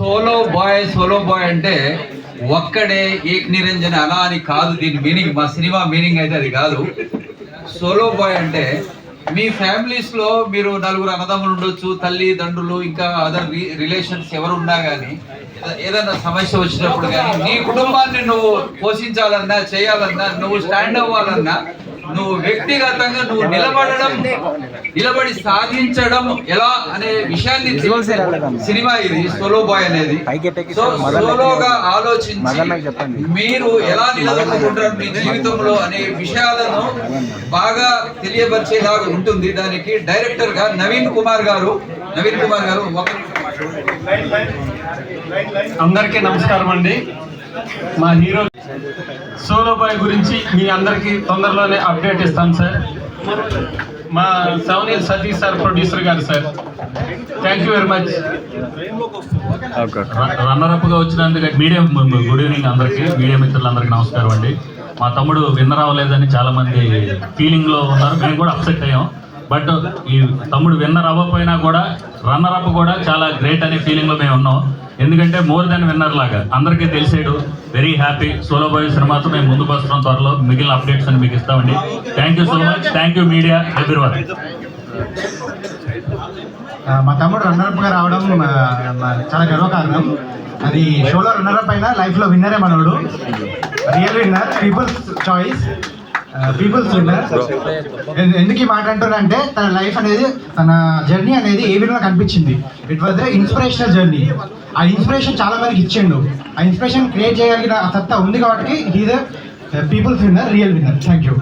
Solo bye solo bye అంటే ఒక్కడే ఏక్ నిరంజన్ అలా అని కాదు. దీని మీనింగ్ మా సినిమా మీనింగ్ అయితే అది కాదు. సోలో బాయ్ అంటే మీ ఫ్యామిలీస్లో మీరు నలుగురు అన్నదమ్ములు ఉండొచ్చు తల్లి తండ్రులు ఇంకా అదర్ రిలేషన్స్ ఎవరు ఉన్నా కానీ ఏదైనా సమస్య వచ్చినప్పుడు కానీ నీ కుటుంబాన్ని నువ్వు పోషించాలన్నా చేయాలన్నా నువ్వు స్టాండ్ అవ్వాలన్నా నువ్వు వ్యక్తిగతంగా నువ్వు నిలబడడం నిలబడి సాధించడం ఎలా అనే విషయాన్ని సినిమా ఇది సోలో బాయ్ అనేది. సో సోలోగా ఆలోచించి మీరు ఎలా నిలదొక్కుంటారు మీ జీవితంలో అనే విషయాలను బాగా తెలియపరిచేలాగా ఉంటుంది. దానికి డైరెక్టర్గా నవీన్ కుమార్ గారు నవీన్ కుమార్ గారు. అందరికీ నమస్కారం అండి. మా హీరో సోలో బాయ్ గురించి మీ అందరికీ తొందరలోనే అప్డేట్ ఇస్తాను సార్. మా సౌనీల్ సతీష్ సార్ ప్రొడ్యూసర్ గారు sir. Thank you very much రన్నర్గా వచ్చినందుకు మీడియా గుడ్ ఈవినింగ్ అందరికీ మీడియా మిత్రులందరికీ నమస్కారం అండి. మా తమ్ముడు విన్నర్ అవ్వలేదని చాలా మంది ఫీలింగ్లో ఉన్నారు. మేము కూడా అప్సెట్ అయ్యాం. బట్ ఈ తమ్ముడు విన్నర్ అవ్వకపోయినా కూడా రన్నర్ అప్ కూడా చాలా గ్రేట్ అనే ఫీలింగ్లో మేము ఉన్నాం. ఎందుకంటే మోర్ దెన్ విన్నర్ లాగా. అందరికీ తెలిసేడు వెరీ హ్యాపీ సోలో బాయ్ సినిమాతో మేము ముందుకు వస్తున్నాం త్వరలో. మిగిలిన అప్డేట్స్ అని మీకు ఇస్తామండి. Thank you so much thank you media everyone ఆ, మా తమ్ముడు రన్నరప్గా రావడం చాలా గర్వకారణం అది షోలో రన్నరప్ అయినా లైఫ్లో విన్నరే మనోడు. Real winner people's choice people's winner ఎందుకు ఈ మాట అంటున్నానంటే తన లైఫ్ అనేది తన జర్నీ అనేది ఏ విధంగా కనిపించింది? ఇట్ వాజ్ ఇన్స్పిరేషనల్ జర్నీ ఆ ఇన్స్పిరేషన్ చాలా మందికి ఇచ్చిండు. ఆ ఇన్స్పిరేషన్ క్రియేట్ చేయగలిగిన సత్తా ఉంది కాబట్టి he's people's winner real winner thank you